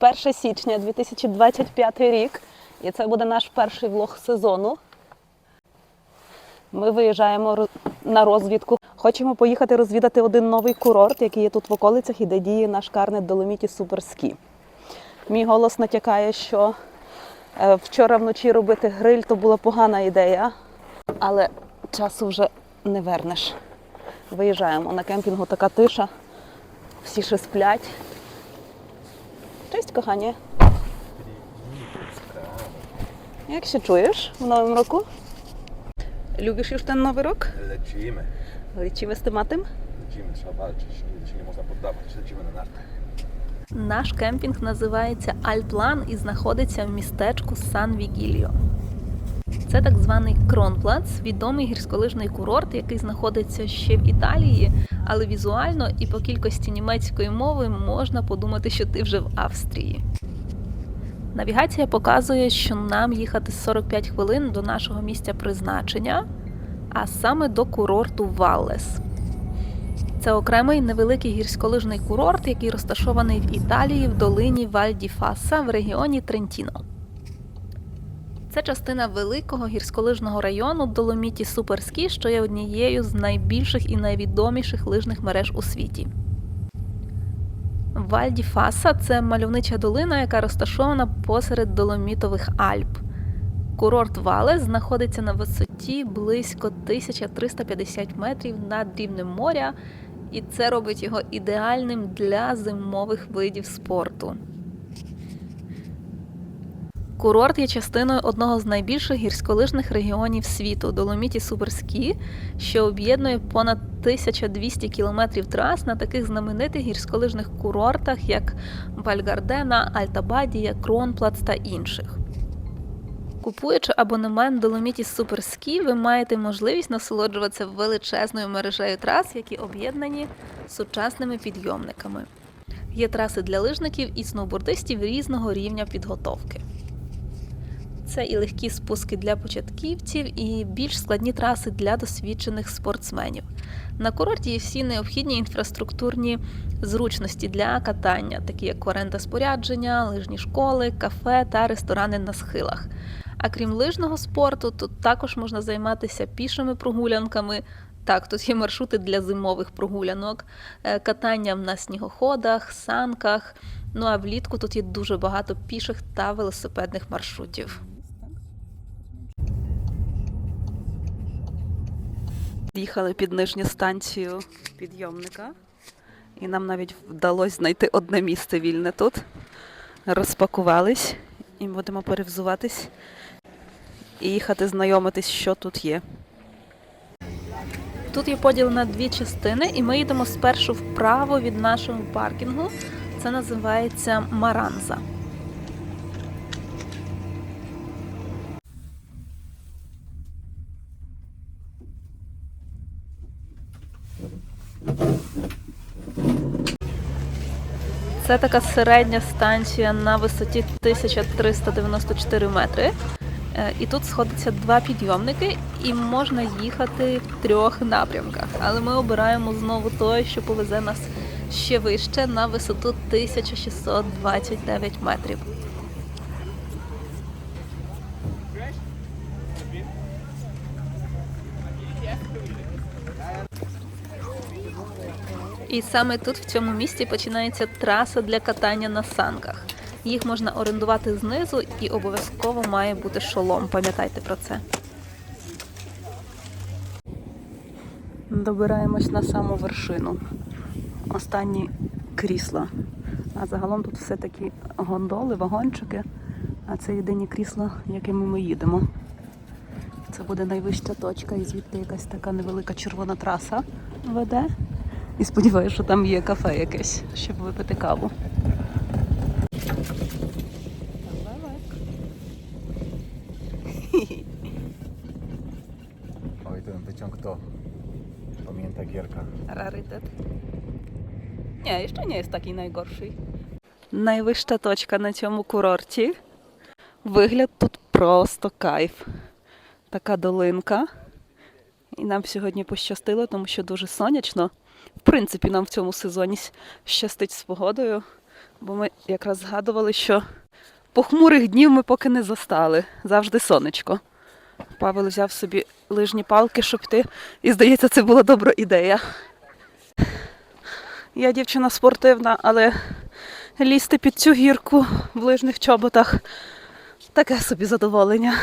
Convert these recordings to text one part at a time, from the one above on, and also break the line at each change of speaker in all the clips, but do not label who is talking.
1 січня 2025 рік, і це буде наш перший влог сезону. Ми виїжджаємо на розвідку. Хочемо поїхати розвідати один новий курорт, який є тут в околицях і де діє наш карнет Доломіті Суперскі. Мій голос натякає, що е, вчора вночі робити гриль то була погана ідея, але часу вже не вернеш. Виїжджаємо на кемпінгу така тиша, всі ще сплять. Cześć kochanie. Jak się czujesz w nowym roku? Lubisz już ten nowy rok?
Lecimy,
Lecimy z tematem?
lecimy, trzeba walczyć, nigdy się nie można poddawać, lecimy na nartach.
Наш кемпінг називається Альплан і знаходиться в містечку Сан Вігіліо. Це так званий Кронплац, відомий гірськолижний курорт, який знаходиться ще в Італії, але візуально і по кількості німецької мови можна подумати, що ти вже в Австрії. Навігація показує, що нам їхати 45 хвилин до нашого місця призначення, а саме до курорту Валлес. Це окремий невеликий гірськолижний курорт, який розташований в Італії в долині Вальдіфаса в регіоні Трентіно. Це частина великого гірськолижного району Доломіті Суперскі, що є однією з найбільших і найвідоміших лижних мереж у світі. Вальдіфаса це мальовнича долина, яка розташована посеред Доломітових Альп. Курорт Валес знаходиться на висоті близько 1350 метрів над рівнем моря, і це робить його ідеальним для зимових видів спорту. Курорт є частиною одного з найбільших гірськолижних регіонів світу Доломіті Суперскі, що об'єднує понад 1200 кілометрів трас на таких знаменитих гірськолижних курортах, як Вальгардена, Альтабадія, Кронплац та інших. Купуючи абонемент Доломіті Суперскі, ви маєте можливість насолоджуватися величезною мережею трас, які об'єднані сучасними підйомниками. Є траси для лижників і сноубордистів різного рівня підготовки. Це і легкі спуски для початківців, і більш складні траси для досвідчених спортсменів. На курорті є всі необхідні інфраструктурні зручності для катання, такі як оренда спорядження, лижні школи, кафе та ресторани на схилах. А крім лижного спорту, тут також можна займатися пішими прогулянками. Так, тут є маршрути для зимових прогулянок, е, катанням на снігоходах, санках. Ну а влітку тут є дуже багато піших та велосипедних маршрутів.
Їхали під нижню станцію підйомника, і нам навіть вдалося знайти одне місце вільне тут. Розпакувались і будемо перевзуватись і їхати знайомитись, що тут є.
Тут є поділ на дві частини, і ми їдемо спершу вправо від нашого паркінгу. Це називається Маранза. Це така середня станція на висоті 1394 метри. Е, І тут сходиться два підйомники, і можна їхати в трьох напрямках. Але ми обираємо знову той, що повезе нас ще вище на висоту 1629 метрів. І саме тут, в цьому місці, починається траса для катання на санках. Їх можна орендувати знизу і обов'язково має бути шолом. Пам'ятайте про це.
Добираємось на саму вершину. Останні крісла. А загалом тут все такі гондоли, вагончики. А це єдині крісла, якими ми їдемо. Це буде найвища точка, і звідти якась така невелика червона траса веде. І сподіваюся, що там є кафе якесь, щоб випити каву.
Oj, ten wyciąg to pamięta Gierka.
Rarytet. Nie, ще не є такий найгорший. Найвища точка на цьому курорті. Вигляд тут просто кайф. Така долинка. І нам сьогодні пощастило, тому що дуже сонячно. В принципі, нам в цьому сезоні щастить з погодою.
Бо ми якраз згадували, що похмурих днів ми поки не застали. Завжди сонечко. Павел взяв собі лижні палки, щоб йти. І здається, це була добра ідея. Я дівчина спортивна, але лізти під цю гірку в лижних чоботах таке собі задоволення.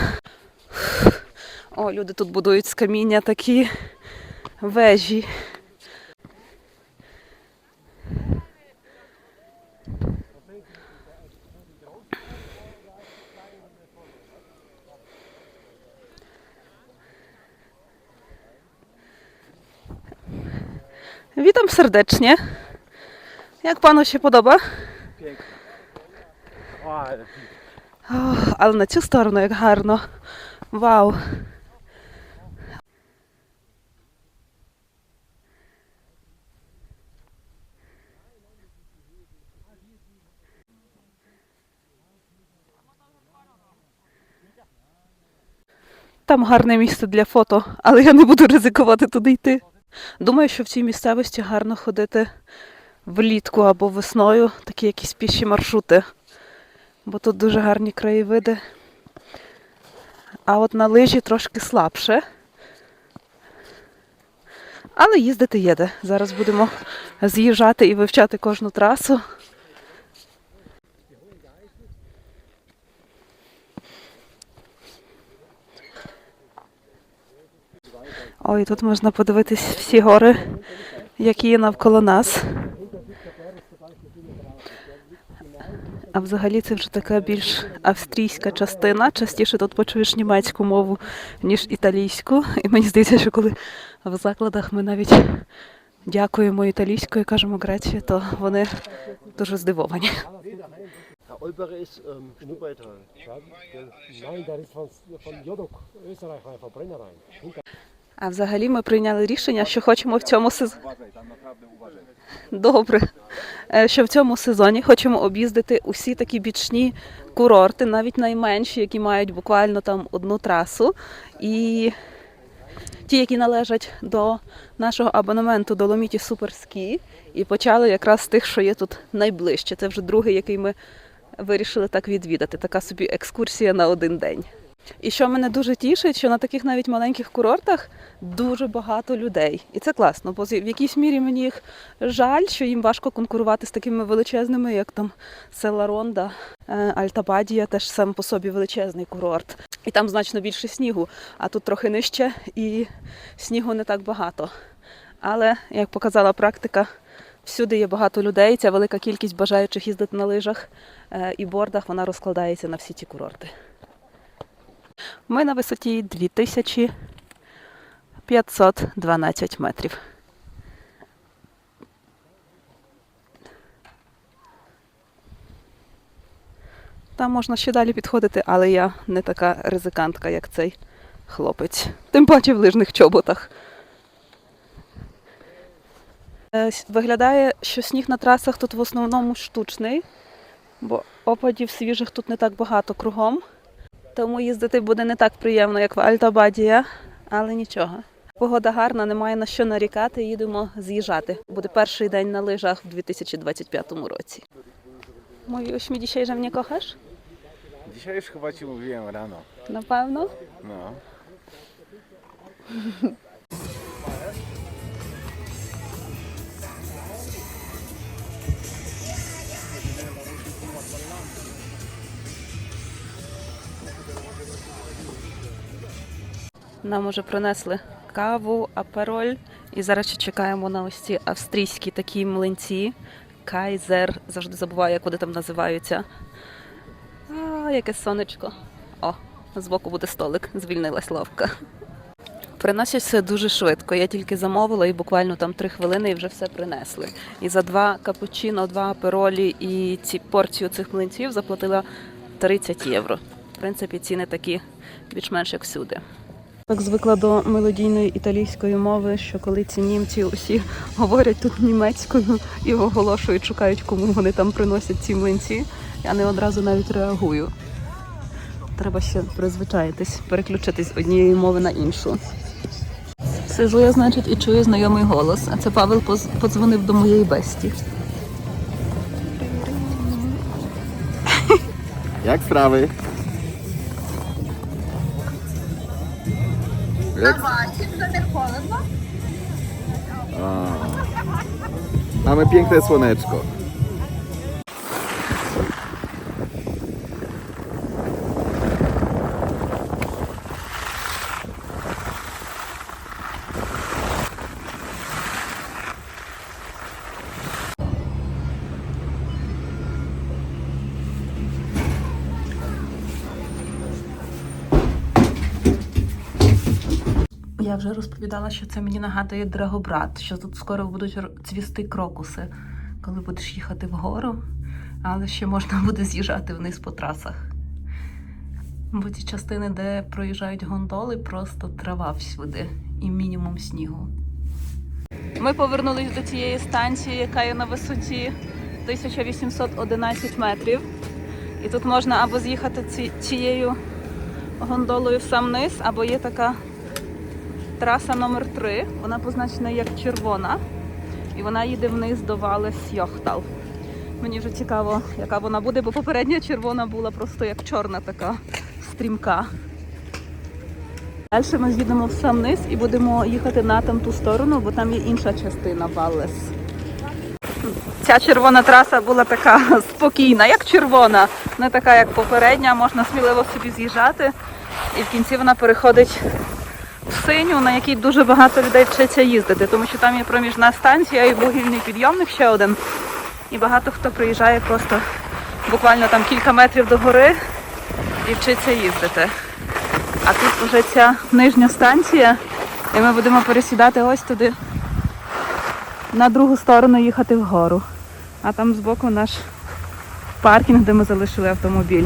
О, люди тут будують з каміння такі вежі. Witam serdecznie. Jak panu się podoba? O, ale na цю сторону як гарно. Вау. Там гарне місце для фото, але я не буду ризикувати туди йти. Думаю, що в цій місцевості гарно ходити влітку або весною, такі якісь піші маршрути, бо тут дуже гарні краєвиди. А от на лижі трошки слабше. Але їздити їде. Зараз будемо з'їжджати і вивчати кожну трасу. Ой, тут можна подивитись всі гори, які є навколо нас. А взагалі це вже така більш австрійська частина. Частіше тут почуєш німецьку мову, ніж італійську. І мені здається, що коли в закладах ми навіть дякуємо італійською, кажемо грецію, то вони дуже здивовані.
Herr.
А взагалі ми прийняли рішення, що хочемо в цьому сезоні. Добре. Е, Що в цьому сезоні хочемо об'їздити усі такі бічні курорти, навіть найменші, які мають буквально там одну трасу. І ті, які належать до нашого абонементу Доломіті Суперскі. І почали якраз з тих, що є тут найближче. Це вже другий, який ми вирішили так відвідати. Така собі екскурсія на один день. І що мене дуже тішить, що на таких навіть маленьких курортах дуже багато людей. І це класно, бо в якійсь мірі мені їх жаль, що їм важко конкурувати з такими величезними, як там Села Ронда, е, Альтабадія, теж сам по собі величезний курорт. І там значно більше снігу, а тут трохи нижче і снігу не так багато. Але, як показала практика, всюди є багато людей. Ця велика кількість бажаючих їздити на лижах е, і бордах, вона розкладається на всі ці курорти. Ми на висоті 2512 метрів. Там можна ще далі підходити, але я не така ризикантка, як цей хлопець. Тим паче в лижних чоботах. Е, Виглядає, що сніг на трасах тут в основному штучний, бо опадів свіжих тут не так багато кругом. Тому їздити буде не так приємно, як в Альтабадія, але нічого. Погода гарна, немає на що нарікати. Їдемо з'їжджати. Буде перший день на лижах в 2025 році. Mówiłeś mi dzisiaj, że mnie kochasz?
Dzisiaj już chyba ci mówiłem rano.
Na pewno?
No.
Нам уже принесли каву, апероль. І зараз ще чекаємо на ось ці австрійські такі млинці. Кайзер. Завжди забуваю, як вони там називаються. А, яке сонечко. О, збоку буде столик, звільнилась лавка. Приносять все дуже швидко. Я тільки замовила і буквально там три хвилини і вже все принесли. І за два капучино, два аперолі і ці порцію цих млинців заплатила 30 євро. В принципі, ціни такі більш-менш як всюди. Так звикла до мелодійної італійської мови, що коли ці німці усі говорять тут німецькою і оголошують, шукають, кому вони там приносять ці млинці, я не одразу навіть реагую. Треба ще призвичаїтись, переключитись з однієї мови на іншу. Сижу я, значить, і чую знайомий голос. А це Павел подзвонив до моєї бесті.
Jak sprawy? Jak... A. Mamy piękne słoneczko.
Я вже розповідала, що це мені нагадує Драгобрат, що тут скоро будуть цвісти крокуси, коли будеш їхати вгору, але ще можна буде з'їжджати вниз по трасах. Бо ці частини, де проїжджають гондоли, просто трава всюди і мінімум снігу. Ми повернулись до цієї станції, яка є на висоті 1811 метрів. І тут можна або з'їхати цією гондолою в сам низ, або є така траса номер 3 Вона позначена як червона, і вона їде вниз до Валес Йохтал. Мені вже цікаво, яка вона буде, бо попередня червона була просто як чорна така стрімка. Далі ми з'їдемо в сам низ і будемо їхати на там ту сторону, бо там є інша частина Валес. Ця червона траса була така спокійна, як червона, не така, як попередня, можна сміливо собі з'їжджати. І в кінці вона переходить синю, на якій дуже багато людей вчиться їздити, тому що там є проміжна станція і вугільний підйомник ще один. І багато хто приїжджає просто буквально там кілька метрів до гори і вчиться їздити. А тут вже ця нижня станція, і ми будемо пересідати ось туди на другу сторону їхати вгору. А там збоку наш паркінг, де ми залишили автомобіль.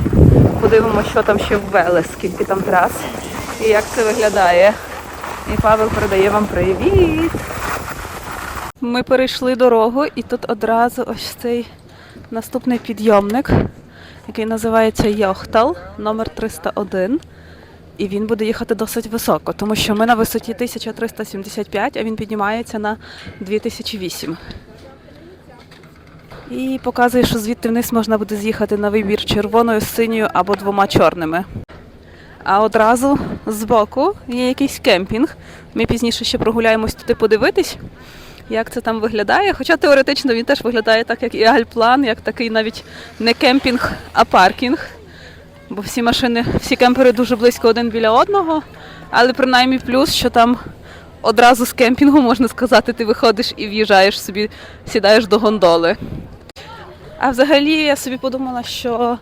Подивимося, що там ще ввели, скільки там трас і як це виглядає. І Павел передає вам привіт. Ми перейшли дорогу і тут одразу ось цей наступний підйомник, який називається Йохтал, номер 301. І він буде їхати досить високо, тому що ми на висоті 1375, а він піднімається на 2008. І показує, що звідти вниз можна буде з'їхати на вибір червоною, синьою або двома чорними. А одразу збоку є якийсь кемпінг. Ми пізніше ще прогуляємось туди подивитись, як це там виглядає. Хоча теоретично він теж виглядає так, як і Альплан, як такий навіть не кемпінг, а паркінг. Бо всі машини, всі кемпери дуже близько один біля одного. Але принаймні плюс, що там одразу з кемпінгу, можна сказати, ти виходиш і в'їжджаєш собі, сідаєш до гондоли. А взагалі я собі подумала, що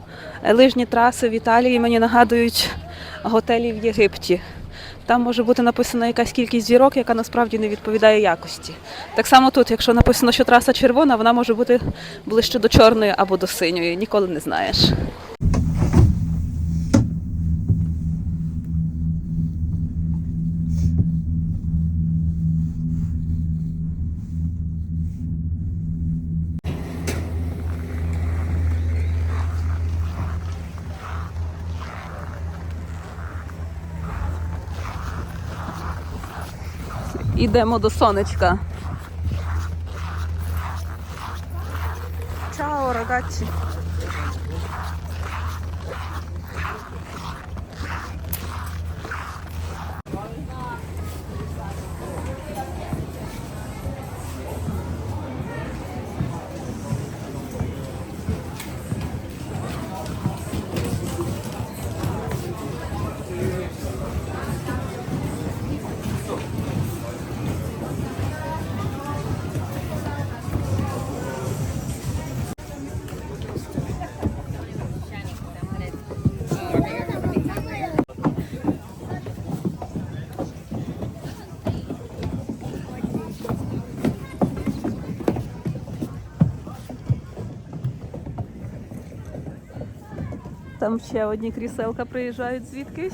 лижні траси в Італії мені нагадують готелі в Єгипті. Там може бути написана якась кількість зірок, яка насправді не відповідає якості. Так само тут, якщо написано, що траса червона, вона може бути ближче до чорної або до синьої. Ніколи не знаєш. Ідемо до сонечка. Чао, ragazzi. Там ще одні кріселка приїжджають звідкись.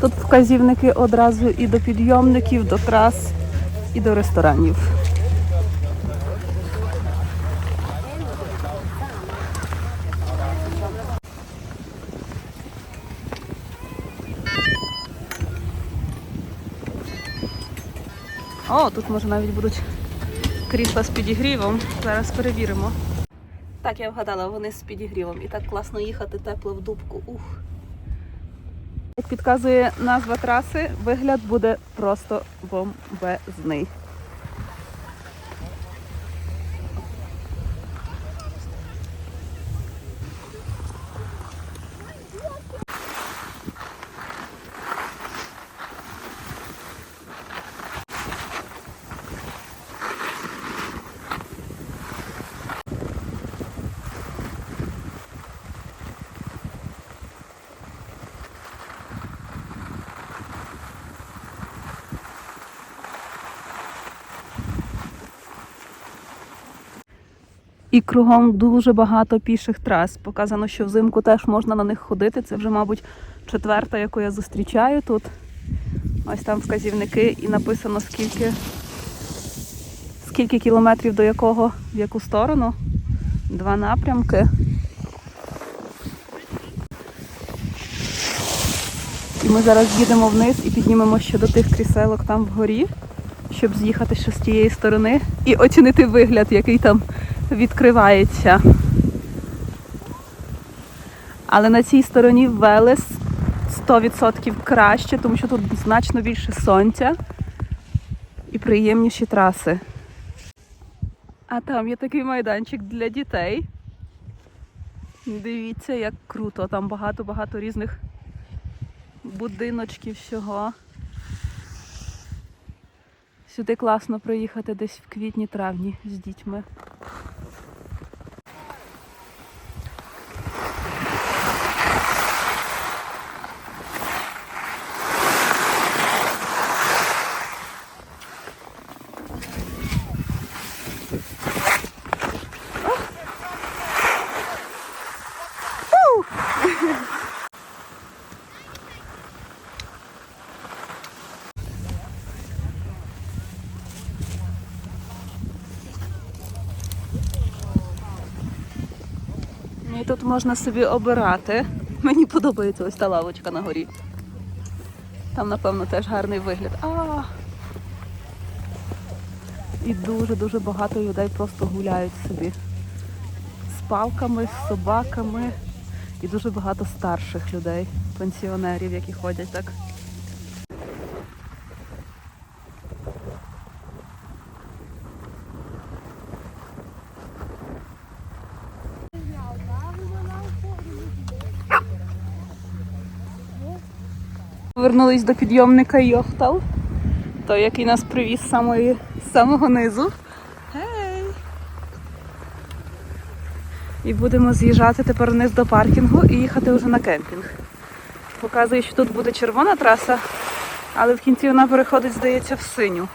Тут вказівники одразу і до підйомників, до трас, і до ресторанів. О, тут може навіть будуть крісла з підігрівом. Зараз перевіримо. Так, я вгадала, вони з підігрівом. І так класно їхати тепло в дубку. Ух. Як підказує назва траси, вигляд буде просто бомбезний. І кругом дуже багато піших трас. Показано, що взимку теж можна на них ходити. Це вже, мабуть, четверта, яку я зустрічаю тут. Ось там вказівники і написано скільки, скільки кілометрів до якого, в яку сторону. Два напрямки. І ми зараз їдемо вниз і піднімемо ще до тих кріселок там вгорі, щоб з'їхати ще з тієї сторони і оцінити вигляд, який там відкривається. Але на цій стороні Велес 100% краще, тому що тут значно більше сонця і приємніші траси. А там є такий майданчик для дітей. Дивіться, як круто. Там багато-багато різних будиночків всього. Сюди класно приїхати десь в квітні-травні з дітьми. І тут можна собі обирати. Мені подобається ось та лавочка на горі. Там, напевно, теж гарний вигляд. А! І дуже-дуже багато людей просто гуляють собі. З палками, з собаками. І дуже багато старших людей, пенсіонерів, які ходять так. Повернулись до підйомника Йохтал, той, який нас привіз з самої, самого низу. Гей! І будемо з'їжджати тепер вниз до паркінгу і їхати вже на кемпінг. Показує, що тут буде червона траса, але в кінці вона переходить, здається, в синю.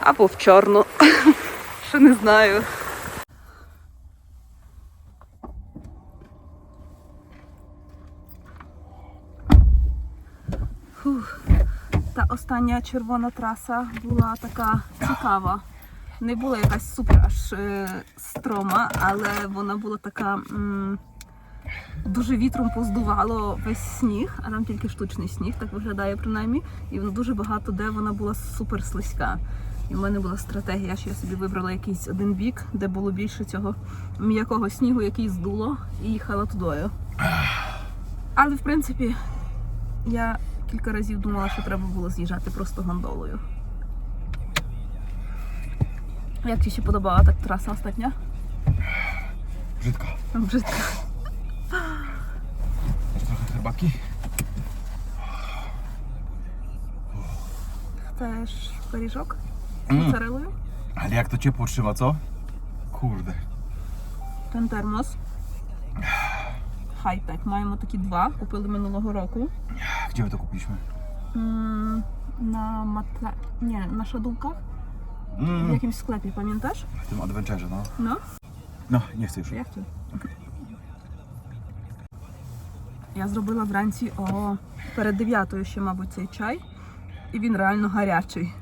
Або в чорну. Що не знаю. Фух. Та остання червона траса була така цікава. Не була якась супер аж е, строма, але вона була така. М- дуже вітром поздувало весь сніг, а там тільки штучний сніг, так виглядає принаймні. І воно дуже багато де вона була супер слизька. І в мене була стратегія, що я собі вибрала якийсь один бік, де було більше цього м'якого снігу, який здуло, і їхала тудою. Але в принципі я кілька разів думала, що треба було з'їжджати просто гондолою. Як тобі ще подобала так траса остання?
Brzydko.
Бrzydka.
Masz trochę herbaki?
Chcesz з
Mm.
моцарелою?
Ale jak to ciepło trzyma, co? Kurde.
Ten термос. Хай-тек. Маємо такі два. Купили минулого року.
Gdzie my to kupiliśmy?
М, На мата... Ні, на шадулках. В
Mm.
якомусь склепі, пам'ятаєш?
W tym adventurze, no.
Ну,
No, nie chcę już.
як ти? Я зробила вранці о перед дев'ятою ще, мабуть, цей чай. І він реально гарячий.